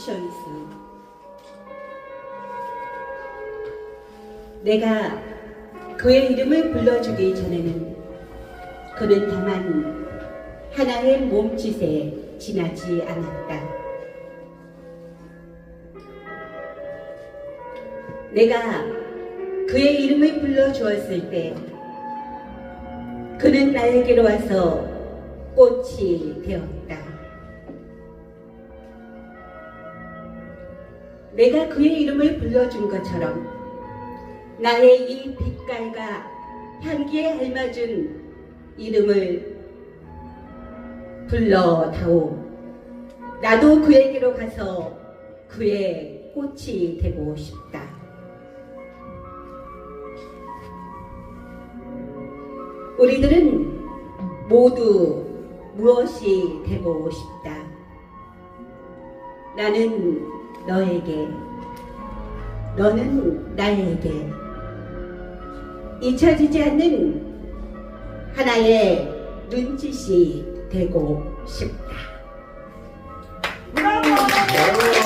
조천수 내가 그의 이름을 불러주기 전에는 그는 다만 하나의 몸짓에 지나지 않았다. 내가 그의 이름을 불러주었을 때 그는 나에게로 와서 꽃이 되었다. 내가 그의 이름을 불러준 것처럼 나의 이 빛깔과 향기에 알맞은 이름을 불러다오. 나도 그에게로 가서 그의 꽃이 되고 싶다. 우리들은 모두 무엇이 되고 싶다. 나는 너에게, 너는 나에게 잊혀지지 않는 하나의 눈짓이 되고 싶다. 내가